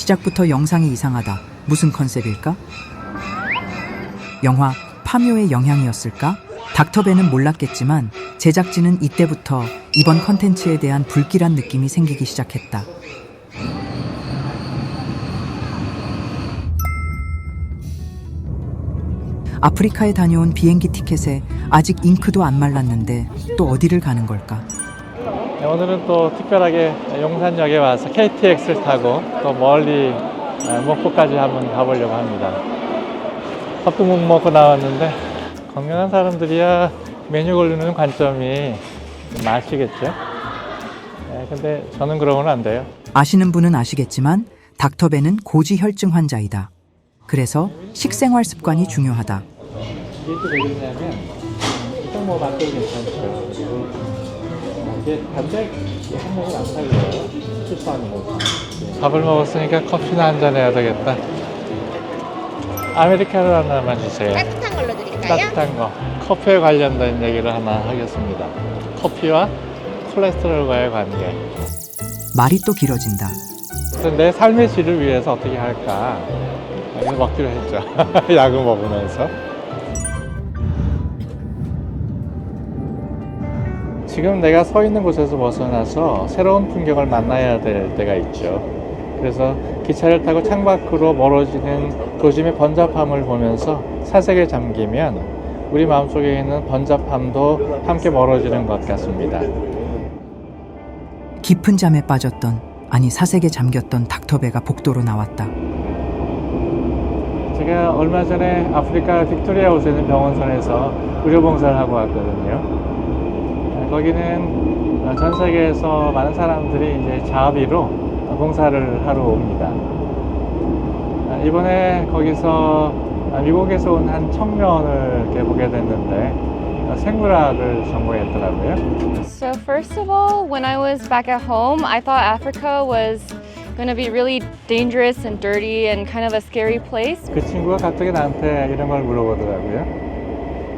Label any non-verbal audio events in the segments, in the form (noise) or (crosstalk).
시작부터 영상이 이상하다. 무슨 컨셉일까? 영화 파묘의 영향이었을까? 닥터벤은 몰랐겠지만 제작진은 이때부터 이번 컨텐츠에 대한 불길한 느낌이 생기기 시작했다. 아프리카에 다녀온 비행기 티켓에 아직 잉크도 안 말랐는데 또 어디를 가는 걸까? 네, 오늘은 또 특별하게 용산역에 와서 KTX를 타고 또 멀리 에, 목포까지 한번 가보려고 합니다. 밥도 못 먹고 나왔는데 건강한 사람들이야 메뉴 고르는 관점이 맛이겠죠. 네, 근데 저는 그러면 안 돼요. 아시는 분은 아시겠지만 닥터벤은 고지 혈증 환자이다. 그래서 식생활 습관이 중요하다. 이게 또왜 그러냐면 일단 뭐 맛도 괜찮죠. 그리고 이게 단백 항목을 안 살려요. 실수하는 거. 밥을 먹었으니까 커피나 한 잔 해야 되겠다. 아메리카노 하나만 주세요. 따뜻한 걸로 드릴까요? 따뜻한 거. 커피에 관련된 얘기를 하나 하겠습니다. 커피와 콜레스테롤과의 관계. 말이 또 길어진다. 그래서 내 삶의 질을 위해서 어떻게 할까? 이거 먹기로 했죠. (laughs) 약을 먹으면서. 지금 내가 서 있는 곳에서 벗어나서 새로운 풍경을 만나야 될 때가 있죠. 그래서 기차를 타고 창밖으로 멀어지는 도심의 번잡함을 보면서 사색에 잠기면 우리 마음속에 있는 번잡함도 함께 멀어지는 것 같습니다. 깊은 잠에 빠졌던 아니 사색에 잠겼던 닥터베가 복도로 나왔다. 제가 얼마 전에 아프리카 빅토리아 호에 있는 병원선에서 의료봉사를 하고 왔거든요. 아, 거기는 어, 전 세계에서 많은 사람들이 이제 자비로 봉사를 하러 옵니다. 아, 이번에 거기서 아, 미국에서 온 한 청년을 이렇게 보게 됐는데 어, 생물학을 전공했더라고요. So, first of all, when I was back at home, I thought Africa was going to be really dangerous and dirty and kind of a scary place. 그 친구가 갑자기 나한테 이런 걸 물어보더라고요.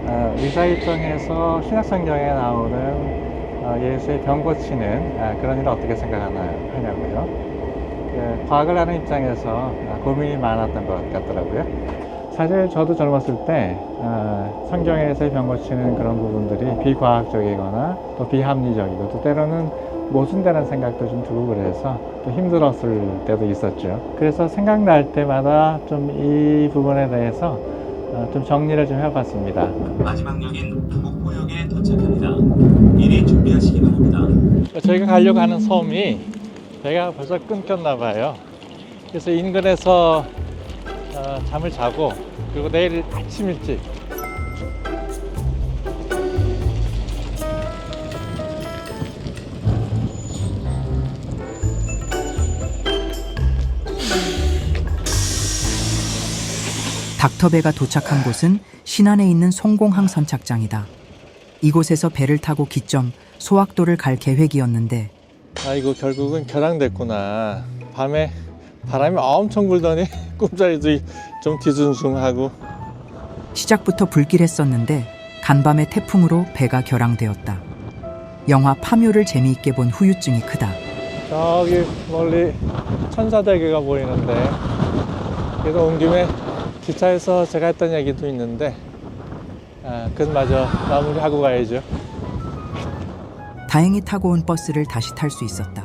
아, 의사 입장에서 신약성경에 나오는 어, 예수의 병 고치는 아, 그런 일을 어떻게 생각하나요? 하냐고요. 예, 과학을 하는 입장에서 아, 고민이 많았던 것 같더라고요. 사실 저도 젊었을 때 아, 성경에서의 병 고치는 그런 부분들이 비과학적이거나 또 비합리적이고 또 때로는 모순되는 생각도 좀 들고 그래서 또 힘들었을 때도 있었죠. 그래서 생각날 때마다 좀 이 부분에 대해서 어, 좀 정리를 좀 해봤습니다. 마지막 역인 목포역에 도착합니다. 미리 준비하시기 바랍니다. 저희가 가려고 하는 섬이 배가 벌써 끊겼나 봐요. 그래서 인근에서 어, 잠을 자고 그리고 내일 아침 일찍 닥터베가 도착한 곳은 신안에 있는 송공항 선착장이다. 이곳에서 배를 타고 기점 소학도를 갈 계획이었는데 아이고 결국은 결항됐구나. 밤에 바람이 엄청 불더니 (laughs) 꿈자리도 좀 뒤숭숭하고 시작부터 불길했었는데 간밤의 태풍으로 배가 결항되었다. 영화 파묘를 재미있게 본 후유증이 크다. 저기 멀리 천사대교가 보이는데 그래서 온 김에 기차에서 제가 했던 얘기도 있는데 아, 그건 마저 마무리하고 가야죠. 다행히 타고 온 버스를 다시 탈 수 있었다.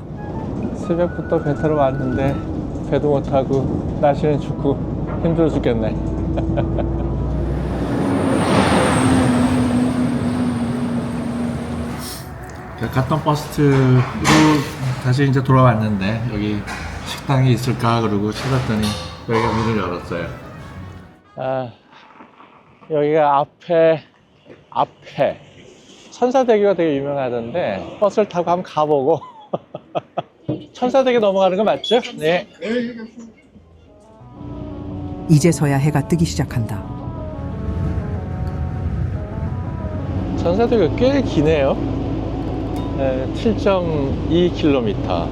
새벽부터 배 타러 왔는데 배도 못 타고 날씨는 춥고 힘들어 죽겠네. (laughs) 갔던 버스로 다시 이제 돌아왔는데 여기 식당이 있을까 그러고 찾았더니 여기가 문을 열었어요. 아 여기가 앞에 앞에 천사대교가 되게 유명하던데 버스를 타고 한번 가보고 (laughs) 천사대교 넘어가는 거 맞죠? 네. 이제서야 해가 뜨기 시작한다. 천사대교 꽤 기네요. 7.2km.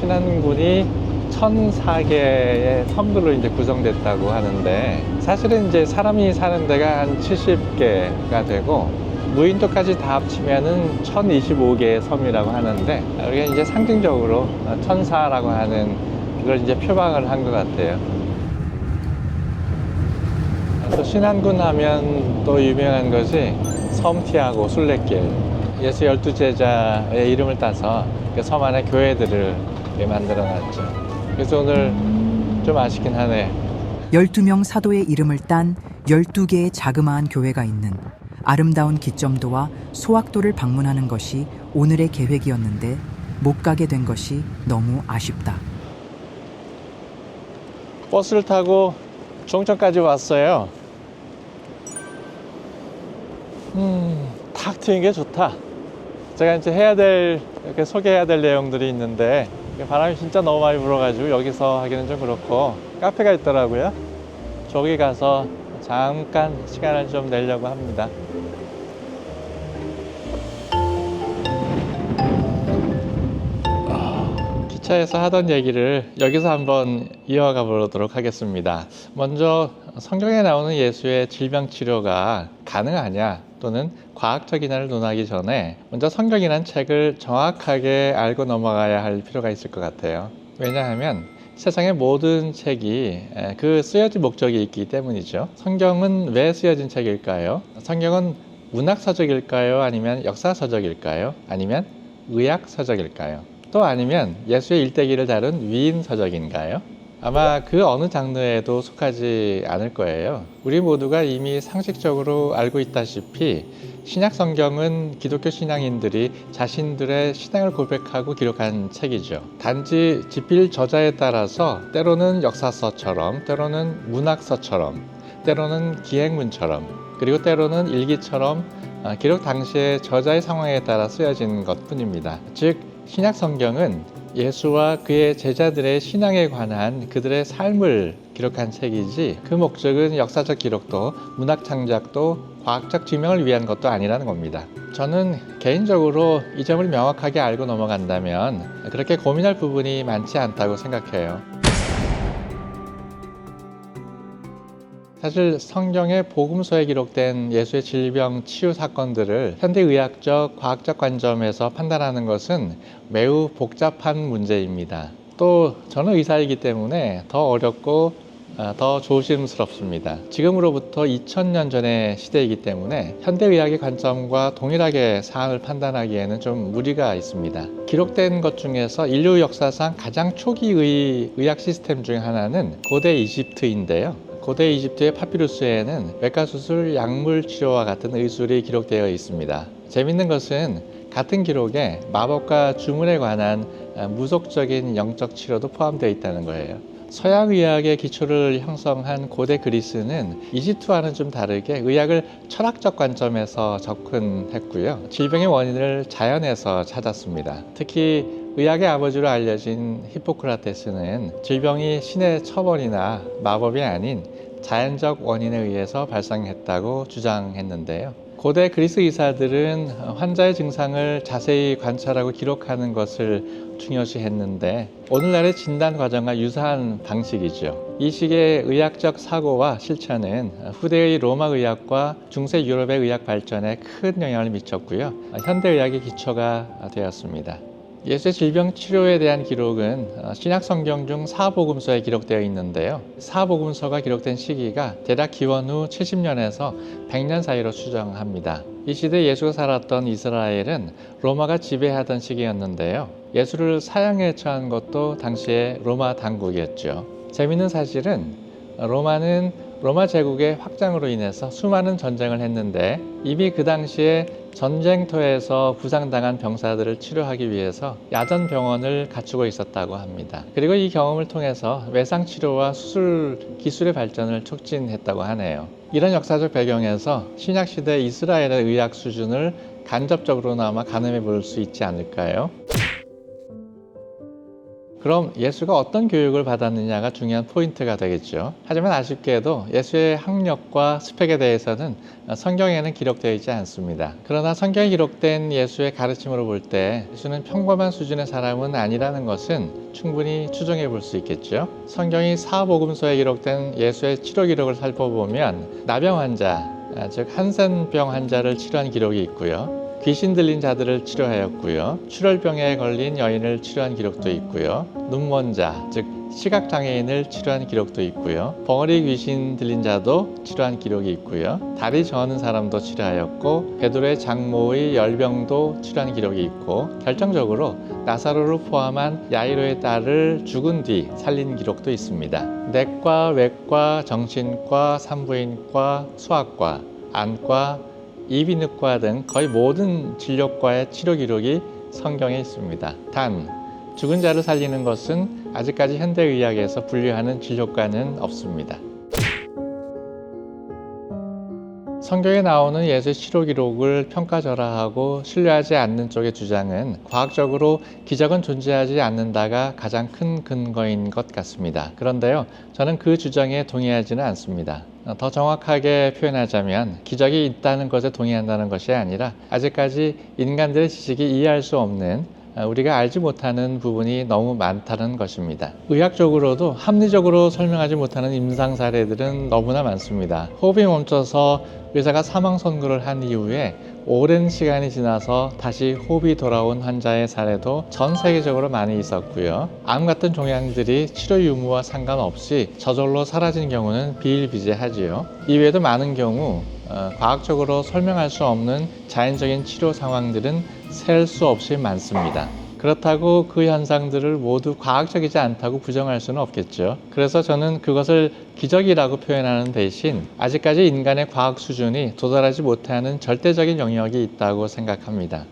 신안군이 1,004개의 섬들로 이제 구성됐다고 하는데 사실은 이제 사람이 사는 데가 한 70개가 되고 무인도까지 다 합치면은 1,025개의 섬이라고 하는데 우리가 이제 상징적으로 천사라고 하는 그 그걸 이제 표방을 한 것 같아요. 또 신안군 하면 또 유명한 것이 섬티하고 순례길. 예수 열두 제자의 이름을 따서 그 섬 안에 교회들을 이렇게 만들어 놨죠. 그래서 오늘 좀 아쉽긴 하네요. 12명 사도의 이름을 딴 12개의 자그마한 교회가 있는 아름다운 기점도와 소학도를 방문하는 것이 오늘의 계획이었는데 못 가게 된 것이 너무 아쉽다. 버스를 타고 종천까지 왔어요. 음, 탁 트인 게 좋다. 제가 이제 해야 될, 이렇게 소개해야 될 내용들이 있는데, 바람이 진짜 너무 많이 불어가지고 여기서 하기는 좀 그렇고, 카페가 있더라고요. 저기 가서 잠깐 시간을 좀 내려고 합니다. 기차에서 하던 얘기를 여기서 한번 이어가 보도록 하겠습니다. 먼저 성경에 나오는 예수의 질병 치료가 가능하냐 또는 과학적이냐를 논하기 전에 먼저 성경이란 책을 정확하게 알고 넘어가야 할 필요가 있을 것 같아요. 왜냐하면 세상의 모든 책이 에, 그 쓰여진 목적이 있기 때문이죠. 성경은 왜 쓰여진 책일까요? 성경은 문학서적일까요? 아니면 역사서적일까요? 아니면 의학서적일까요? 또 아니면 예수의 일대기를 다룬 위인서적인가요? 아마 그 어느 장르에도 속하지 않을 거예요. 우리 모두가 이미 상식적으로 알고 있다시피 신약 성경은 기독교 신앙인들이 자신들의 신앙을 고백하고 기록한 책이죠. 단지 집필 저자에 따라서 때로는 역사서처럼, 때로는 문학서처럼, 때로는 기행문처럼, 그리고 때로는 일기처럼 아, 기록 당시의 저자의 상황에 따라 쓰여진 것 뿐입니다. 즉, 신약 성경은 예수와 그의 제자들의 신앙에 관한 그들의 삶을 기록한 책이지 그 목적은 역사적 기록도 문학 창작도 과학적 증명을 위한 것도 아니라는 겁니다. 저는 개인적으로 이 점을 명확하게 알고 넘어간다면 그렇게 고민할 부분이 많지 않다고 생각해요. 사실 성경의 복음서에 기록된 예수의 질병 치유 사건들을 현대의학적, 과학적 관점에서 판단하는 것은 매우 복잡한 문제입니다. 또 저는 의사이기 때문에 더 어렵고 아, 더 조심스럽습니다. 지금으로부터 2000년 전의 시대이기 때문에 현대의학의 관점과 동일하게 사항을 판단하기에는 좀 무리가 있습니다. 기록된 것 중에서 인류 역사상 가장 초기의 의학 시스템 중 하나는 고대 이집트인데요. 고대 이집트의 파피루스에는 외과 수술, 약물 치료와 같은 의술이 기록되어 있습니다. 재밌는 것은 같은 기록에 마법과 주문에 관한 아, 무속적인 영적 치료도 포함되어 있다는 거예요. 서양 의학의 기초를 형성한 고대 그리스는 이집트와는 좀 다르게 의학을 철학적 관점에서 접근했고요. 질병의 원인을 자연에서 찾았습니다. 특히 의학의 아버지로 알려진 히포크라테스는 질병이 신의 처벌이나 마법이 아닌 자연적 원인에 의해서 발생했다고 주장했는데요. 고대 그리스 의사들은 환자의 증상을 자세히 관찰하고 기록하는 것을 중요시 했는데 오늘날의 진단 과정과 유사한 방식이죠. 이 식의 의학적 사고와 실천은 후대의 로마 의학과 중세 유럽의 의학 발전에 큰 영향을 미쳤고요. 현대 의학의 기초가 되었습니다. 예수의 질병 치료에 대한 기록은 어, 신약 성경 중 사복음서에 기록되어 있는데요. 사복음서가 기록된 시기가 대략 기원 후 70년에서 100년 사이로 추정합니다. 이 시대 예수가 살았던 이스라엘은 로마가 지배하던 시기였는데요. 예수를 사형에 처한 것도 당시의 로마 당국이었죠. 재밌는 사실은 로마는 로마 제국의 확장으로 인해서 수많은 전쟁을 했는데 이미 그 당시에 전쟁터에서 부상당한 병사들을 치료하기 위해서 야전 병원을 갖추고 있었다고 합니다. 그리고 이 경험을 통해서 외상 치료와 수술 기술의 발전을 촉진했다고 하네요. 이런 역사적 배경에서 신약 시대 이스라엘의 의학 수준을 간접적으로나마 가늠해 볼 수 있지 않을까요? 그럼 예수가 어떤 교육을 받았느냐가 중요한 포인트가 되겠죠. 하지만 아쉽게도 예수의 학력과 스펙에 대해서는 성경에는 기록되어 있지 않습니다. 그러나 성경에 기록된 예수의 가르침으로 볼 때 예수는 평범한 수준의 사람은 아니라는 것은 충분히 추정해 볼 수 있겠죠. 성경이 사복음서에 기록된 예수의 치료 기록을 살펴보면 나병 환자, 즉 한센병 환자를 치료한 기록이 있고요. 귀신 들린 자들을 치료하였고요. 출혈병에 걸린 여인을 치료한 기록도 있고요. 눈먼 자, 즉 시각 장애인을 치료한 기록도 있고요. 벙어리 귀신 들린 자도 치료한 기록이 있고요. 다리 저는 사람도 치료하였고 베드로의 장모의 열병도 치료한 기록이 있고 결정적으로 나사로를 포함한 야이로의 딸을 죽은 뒤 살린 기록도 있습니다. 내과, 외과, 정신과, 산부인과, 수학과, 안과, 이비인후과 등 거의 모든 진료과의 치료 기록이 성경에 있습니다. 단 죽은 자를 살리는 것은 아직까지 현대의학에서 분류하는 진료과는 없습니다. 성경에 나오는 예수의 치료 기록을 평가절하하고 신뢰하지 않는 쪽의 주장은 과학적으로 기적은 존재하지 않는다가 가장 큰 근거인 것 같습니다. 그런데요, 저는 그 주장에 동의하지는 않습니다. 더 정확하게 표현하자면 기적이 있다는 것에 동의한다는 것이 아니라 아직까지 인간들의 지식이 이해할 수 없는 아, 우리가 알지 못하는 부분이 너무 많다는 것입니다. 의학적으로도 합리적으로 설명하지 못하는 임상 사례들은 너무나 많습니다. 호흡이 멈춰서 의사가 사망 선고를 한 이후에 오랜 시간이 지나서 다시 호흡이 돌아온 환자의 사례도 전 세계적으로 많이 있었고요. 암 같은 종양들이 치료 유무와 상관없이 저절로 사라진 경우는 비일비재하지요. 이외에도 많은 경우 어, 과학적으로 설명할 수 없는 자연적인 치료 상황들은 셀 수 없이 많습니다. 그렇다고 그 현상들을 모두 과학적이지 않다고 부정할 수는 없겠죠. 그래서 저는 그것을 기적이라고 표현하는 대신 아직까지 인간의 과학 수준이 도달하지 못하는 절대적인 영역이 있다고 생각합니다.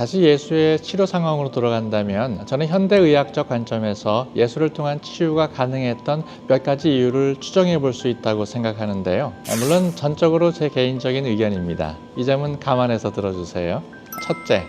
다시 예수의 치료 상황으로 돌아간다면 저는 현대의학적 관점에서 예수를 통한 치유가 가능했던 몇 가지 이유를 추정해 볼 수 있다고 생각하는데요. 물론 전적으로 제 개인적인 의견입니다. 이 점은 감안해서 들어주세요. 첫째,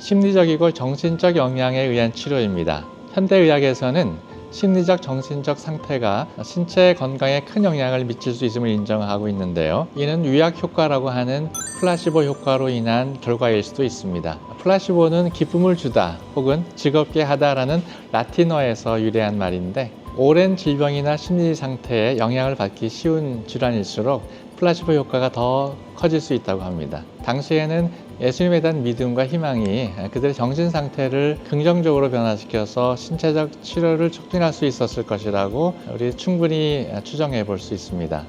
심리적이고 정신적 영향에 의한 치료입니다. 현대의학에서는 심리적, 정신적 상태가 신체 건강에 큰 영향을 미칠 수 있음을 인정하고 있는데요. 이는 위약 효과라고 하는 플라시보 효과로 인한 결과일 수도 있습니다. 플라시보는 기쁨을 주다 혹은 즐겁게 하다라는 라틴어에서 유래한 말인데 오랜 질병이나 심리 상태에 영향을 받기 쉬운 질환일수록 플라시보 효과가 더 커질 수 있다고 합니다. 당시에는 예수님에 대한 믿음과 희망이 그들의 정신 상태를 긍정적으로 변화시켜서 신체적 치료를 촉진할 수 있었을 것이라고 우리 충분히 추정해 볼 수 있습니다.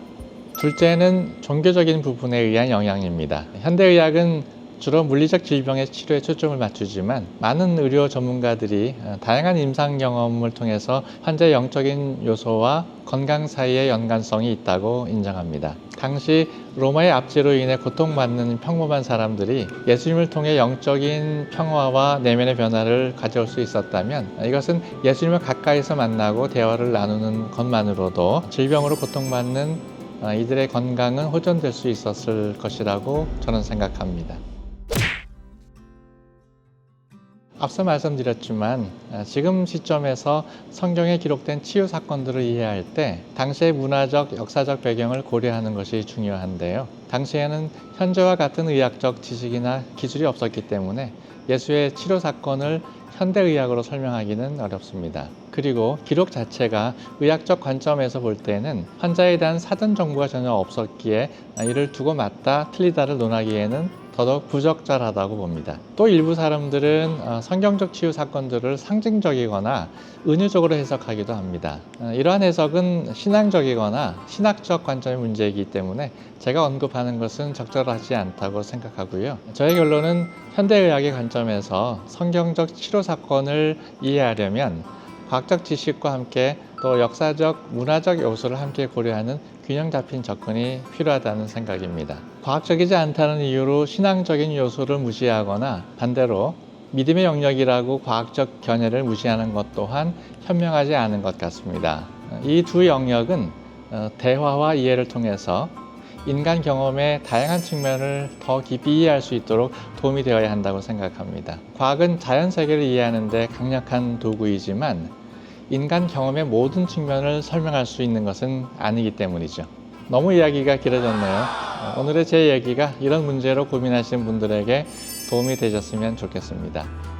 둘째는 종교적인 부분에 의한 영향입니다. 현대의학은 주로 물리적 질병의 치료에 초점을 맞추지만 많은 의료 전문가들이 어, 다양한 임상 경험을 통해서 환자의 영적인 요소와 건강 사이의 연관성이 있다고 인정합니다. 당시 로마의 압제로 인해 고통받는 평범한 사람들이 예수님을 통해 영적인 평화와 내면의 변화를 가져올 수 있었다면 이것은 예수님을 가까이서 만나고 대화를 나누는 것만으로도 질병으로 고통받는 어, 이들의 건강은 호전될 수 있었을 것이라고 저는 생각합니다. 앞서 말씀드렸지만 아, 지금 시점에서 성경에 기록된 치유 사건들을 이해할 때 당시의 문화적, 역사적 배경을 고려하는 것이 중요한데요. 당시에는 현재와 같은 의학적 지식이나 기술이 없었기 때문에 예수의 치료 사건을 현대 의학으로 설명하기는 어렵습니다. 그리고 기록 자체가 의학적 관점에서 볼 때는 환자에 대한 사전 정보가 전혀 없었기에 이를 두고 맞다 틀리다를 논하기에는 더더욱 부적절하다고 봅니다. 또 일부 사람들은 어, 성경적 치유 사건들을 상징적이거나 은유적으로 해석하기도 합니다. 어, 이러한 해석은 신앙적이거나 신학적 관점의 문제이기 때문에 제가 언급하는 것은 적절하지 않다고 생각하고요. 저의 결론은 현대의학의 관점에서 성경적 치료 사건을 이해하려면 과학적 지식과 함께 또 역사적, 문화적 요소를 함께 고려하는 균형 잡힌 접근이 필요하다는 생각입니다. 과학적이지 않다는 이유로 신앙적인 요소를 무시하거나 반대로 믿음의 영역이라고 과학적 견해를 무시하는 것 또한 현명하지 않은 것 같습니다. 이 두 영역은 어, 대화와 이해를 통해서 인간 경험의 다양한 측면을 더 깊이 이해할 수 있도록 도움이 되어야 한다고 생각합니다. 과학은 자연 세계를 이해하는 데 강력한 도구이지만 인간 경험의 모든 측면을 설명할 수 있는 것은 아니기 때문이죠. 너무 이야기가 길어졌네요. 어, 오늘의 제 얘기가 이런 문제로 고민하시는 분들에게 도움이 되셨으면 좋겠습니다.